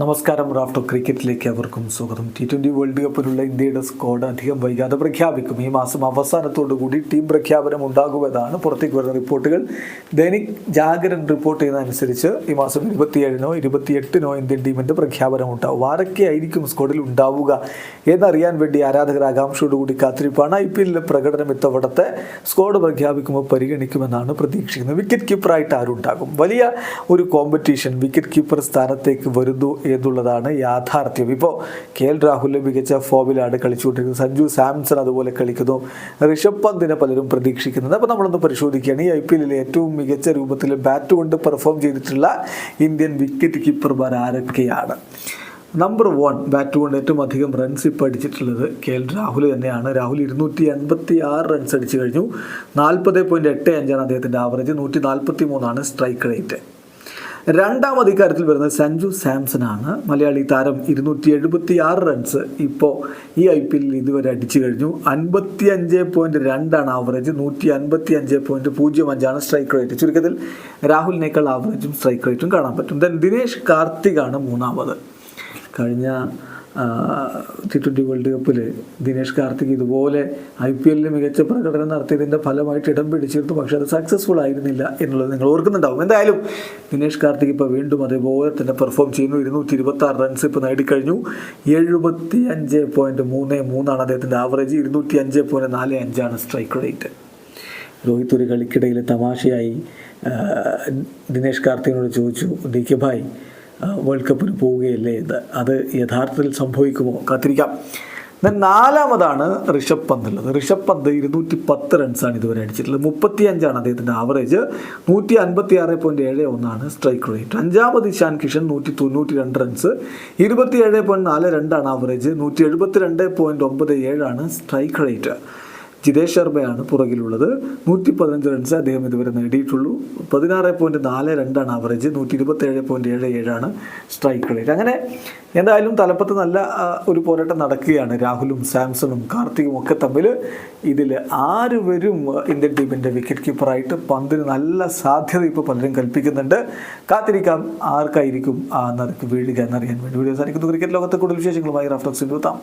നമസ്കാരം റാഫ്റ്റർ ക്രിക്കറ്റിലേക്ക് അവർക്കും സ്വാഗതം. ടി ട്വന്റി വേൾഡ് കപ്പിലുള്ള ഇന്ത്യയുടെ സ്ക്വാഡ് അധികം വൈകാതെ പ്രഖ്യാപിക്കും. ഈ മാസം അവസാനത്തോടു കൂടി ടീം പ്രഖ്യാപനം ഉണ്ടാകുമെന്നാണ് പുറത്തേക്ക് വരുന്ന റിപ്പോർട്ടുകൾ. ദൈനിക് ജാഗരൻ റിപ്പോർട്ട് ചെയ്യുന്നതനുസരിച്ച് ഈ മാസം ഇരുപത്തിയേഴിനോ ഇരുപത്തിയെട്ടിനോ ഇന്ത്യൻ ടീമിന്റെ പ്രഖ്യാപനം ഉണ്ടാവും. ആരൊക്കെ ആയിരിക്കും സ്ക്വാഡിൽ ഉണ്ടാവുക എന്നറിയാൻ വേണ്ടി ആരാധകർ ആകാംക്ഷയോടുകൂടി കാത്തിരിപ്പാണ്. ഐ പി എല്ലിലെ പ്രകടനം ഇത്തവണത്തെ സ്ക്വാഡ് പ്രഖ്യാപിക്കുമ്പോൾ പരിഗണിക്കുമെന്നാണ് പ്രതീക്ഷിക്കുന്നത്. വിക്കറ്റ് കീപ്പറായിട്ട് ആരുണ്ടാകും? വലിയ ഒരു കോമ്പറ്റീഷൻ വിക്കറ്റ് കീപ്പർ സ്ഥാനത്തേക്ക് വരുന്നു എന്നുള്ളതാണ് യാഥാർത്ഥ്യം? ഇപ്പോൾ കെ എൽ രാഹുൽ മികച്ച ഫോമിലാണ് കളിച്ചുകൊണ്ടിരിക്കുന്നത്. സഞ്ജു സാംസൺ അതുപോലെ കളിക്കുന്നു. ഋഷഭ് പന്തിനെ പലരും പ്രതീക്ഷിക്കുന്നത് അപ്പോൾ നമ്മളൊന്ന് പരിശോധിക്കുകയാണ്. ഈ ഐ പി എല്ലിലെ ഏറ്റവും മികച്ച രൂപത്തിൽ ബാറ്റ് കൊണ്ട് പെർഫോം ചെയ്തിട്ടുള്ള ഇന്ത്യൻ വിക്കറ്റ് കീപ്പർമാർ ആരൊക്കെയാണ് നമ്പർ വൺ ബാറ്റ് കൊണ്ട് ഏറ്റവും അധികം റൺസ് ഇപ്പോൾ അടിച്ചിട്ടുള്ളത് കെ എൽ രാഹുൽ തന്നെയാണ്. രാഹുൽ ഇരുന്നൂറ്റി എൺപത്തി ആറ് റൺസ് അടിച്ചു കഴിഞ്ഞു. നാൽപ്പത് പോയിന്റ് എട്ട് അഞ്ചാണ് അദ്ദേഹത്തിന്റെ ആവറേജ്. നൂറ്റി നാൽപ്പത്തി മൂന്നാണ് സ്ട്രൈക്ക് റേറ്റ്. രണ്ടാമത് ഇക്കാര്യത്തിൽ വരുന്നത് സഞ്ജു സാംസൺ ആണ് മലയാളി താരം ഇരുന്നൂറ്റി എഴുപത്തി ആറ് റൺസ് ഇപ്പോൾ ഈ ഐ പി എല്ലിൽ ഇതുവരെ അടിച്ചു കഴിഞ്ഞു. അൻപത്തി അഞ്ച് പോയിന്റ് രണ്ടാണ് ആവറേജ് നൂറ്റി അൻപത്തി അഞ്ച് പോയിന്റ് പൂജ്യം അഞ്ചാണ് സ്ട്രൈക്ക് റേറ്റ് ചുരുക്കത്തിൽ രാഹുലിനേക്കാൾ ആവറേജും സ്ട്രൈക്ക് റേറ്റും കാണാൻ പറ്റും. ദെൻ ദിനേഷ് കാർത്തികാണ് മൂന്നാമത്. കഴിഞ്ഞ ടി ട്വന്റി വേൾഡ് കപ്പിൽ ദിനേഷ് കാർത്തിക് ഇതുപോലെ ഐ പി എല്ലിൽ മികച്ച പ്രകടനം നടത്തിയതിന്റെ ഫലമായിട്ട് ഇടം പിടിച്ചിരുന്നു. പക്ഷെ അത് സക്സസ്ഫുൾ ആയിരുന്നില്ല എന്നുള്ളത് നിങ്ങൾ ഓർക്കുന്നുണ്ടാവും. എന്തായാലും ദിനേഷ് കാർത്തിക് ഇപ്പോൾ വീണ്ടും അതേപോലെ തന്നെ പെർഫോം ചെയ്യുന്നു. ഇരുന്നൂറ്റി ഇരുപത്തി ആറ് റൺസ് ഇപ്പോൾ നേടിക്കഴിഞ്ഞു. എഴുപത്തി അഞ്ച് പോയിന്റ് മൂന്ന് മൂന്നാണ് അദ്ദേഹത്തിന്റെ ആവറേജ് ഇരുന്നൂറ്റി അഞ്ച് പോയിന്റ് നാല് അഞ്ചാണ് സ്ട്രൈക്ക് റേറ്റ് രോഹിത് ഒരു കളിക്കിടയിൽ തമാശയായി ദിനേഷ് കാർത്തികിനോട് ചോദിച്ചു ഡി കെ ഭായ് വേൾഡ് കപ്പിന് പോവുകയല്ലേ ഇത് അത് യഥാർത്ഥത്തിൽ സംഭവിക്കുമോ? കാത്തിരിക്കാം. എന്നാൽ നാലാമതാണ് ഋഷഭ് പന്ത് ഉള്ളത്. ഋഷഭ് പന്ത് ഇരുന്നൂറ്റി പത്ത് റൺസാണ് ഇതുവരെ അടിച്ചിട്ടുള്ളത്. മുപ്പത്തി അഞ്ചാണ് അദ്ദേഹത്തിന്റെ ആവറേജ് നൂറ്റി അൻപത്തി ആറ് പോയിന്റ് ഏഴ് ഒന്നാണ് സ്ട്രൈക്ക് റേറ്റ് അഞ്ചാമത് ഇഷാൻ കിഷൻ നൂറ്റി തൊണ്ണൂറ്റി രണ്ട് റൺസ് ഇരുപത്തി ഏഴ് പോയിന്റ് നാല് രണ്ടാണ് ആവറേജ് നൂറ്റി എഴുപത്തി രണ്ട് പോയിന്റ് ഒമ്പത് ഏഴാണ് സ്ട്രൈക്ക് റേറ്റ് ജിതേഷ് ശർമ്മയാണ് പുറകിലുള്ളത്. നൂറ്റി പതിനഞ്ച് റൺസ് അദ്ദേഹം ഇതുവരെ നേടിയിട്ടുള്ളൂ. പതിനാറ് പോയിന്റ് നാല് രണ്ടാണ് ആവറേജ് നൂറ്റി ഇരുപത്തേഴ് പോയിന്റ് ഏഴ് ഏഴാണ് സ്ട്രൈക്ക് റേറ്റ് അങ്ങനെ എന്തായാലും തലപ്പത്ത് നല്ല ഒരു പോരാട്ടം നടക്കുകയാണ് രാഹുലും സാംസണും കാർത്തികും ഒക്കെ തമ്മിൽ. ഇതിൽ ആര് വരും ഇന്ത്യൻ ടീമിന്റെ വിക്കറ്റ് കീപ്പറായിട്ട് പന്തിന് നല്ല സാധ്യത ഇപ്പോൾ പലരും കൽപ്പിക്കുന്നുണ്ട്. കാത്തിരിക്കാം ആർക്കായിരിക്കും ആ നറുക്ക് വീഴുക എന്നറിയാൻ വേണ്ടി. വീഡിയോ സാധിക്കുന്നു ക്രിക്കറ്റ് ലോകത്തെ കൂടുതൽ വിശേഷങ്ങളുമായി റഫ്ലക്സ് എത്താം